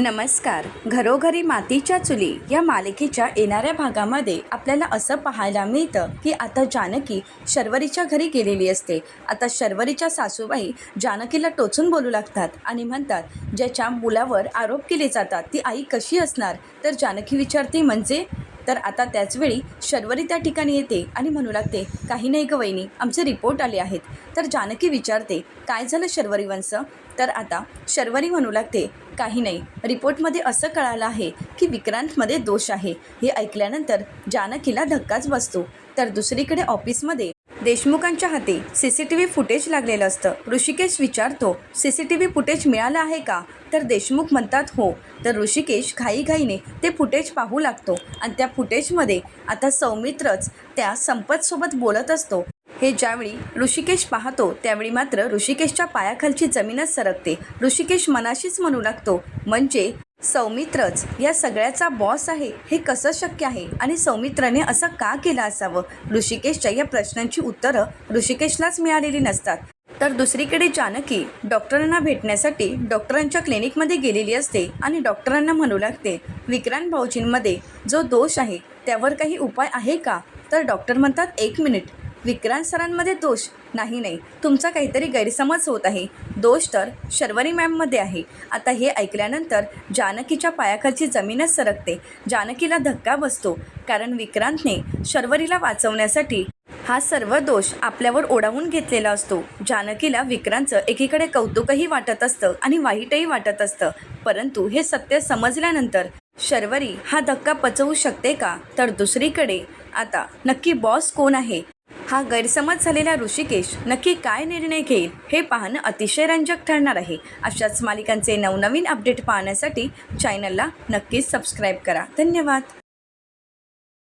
नमस्कार. घरोघरी मातीच्या चुली या मालिकेच्या येणाऱ्या भागामध्ये आपल्याला असं पाहायला मिळतं की आता जानकी शर्वरीच्या घरी गेलेली असते. आता शर्वरीच्या सासूबाई जानकीला टोचून बोलू लागतात आणि म्हणतात ज्याच्या मुलावर आरोप केले जातात ती आई कशी असणार? तर जानकी विचारते म्हणजे तर आता त्याचवेळी शर्वरी त्या ठिकाणी येते आणि म्हणू लागते काही नाही ग वहिनी आमचे रिपोर्ट आले आहेत. तर जानकी विचारते काय झालं शर्वरी वंश? तर आता शर्वरी म्हणू लागते काही नाही रिपोर्टमध्ये असं कळालं आहे की विक्रांतमध्ये दोष आहे. हे ऐकल्यानंतर जानकीला धक्काच बसतो. तर दुसरीकडे ऑफिसमध्ये देशमुखांच्या हाती C C T V footage लागलेलं असतं. ऋषिकेश विचारतो C C T V footage मिळालं आहे का? तर देशमुख म्हणतात हो. तर ऋषिकेश घाईघाईने ते फुटेज पाहू लागतो आणि त्या फुटेजमध्ये आता सौमित्रच त्या संपतसोबत बोलत असतो. हे ज्यावेळी ऋषिकेश पाहतो त्यावेळी मात्र ऋषिकेशच्या पायाखालची जमीनच सरकते. ऋषिकेश मनाशीच म्हणू लागतो म्हणजे सौमित्रच या सगळ्याचा बॉस आहे हे कसं शक्य आहे? आणि सौमित्राने असं का केलं असावं? ऋषिकेशच्या या प्रश्नांची उत्तरं ऋषिकेशलाच मिळालेली नसतात. तर दुसरीकडे जानकी डॉक्टरांना भेटण्यासाठी डॉक्टरांच्या क्लिनिकमध्ये गेलेली असते आणि डॉक्टरांना म्हणू लागते विक्रांत भाऊजींमध्ये जो दोष आहे त्यावर काही उपाय आहे का? तर डॉक्टर म्हणतात एक मिनिट विक्रांत सरांमध्ये दोष? नाही नाही. तुमचा काहीतरी गैरसमज होत आहे. दोष तर शर्वरी मॅममध्ये आहे. आता हे ऐकल्यानंतर जानकीच्या पायाखालची जमीनच सरकते. जानकीला धक्का बसतो. कारण विक्रांतने शर्वरीला वाचवण्यासाठी हा सर्व दोष आपल्यावर ओढावून घेतलेला असतो. जानकीला विक्रांतचं एकीकडे कौतुकही वाटत असतं आणि वाईटही वाटत असतं. परंतु हे सत्य समजल्यानंतर शर्वरी हा धक्का पचवू शकते का? तर दुसरीकडे. आता नक्की बॉस कोण आहे? हा गैरसमज झालेला ऋषिकेश नक्की काय निर्णय घेईल हे पाहणं अतिशय रंजक ठरणार आहे. अशाच मालिकांचे नवनवीन अपडेट पाहण्यासाठी चॅनलला नक्कीच सबस्क्राईब करा. धन्यवाद.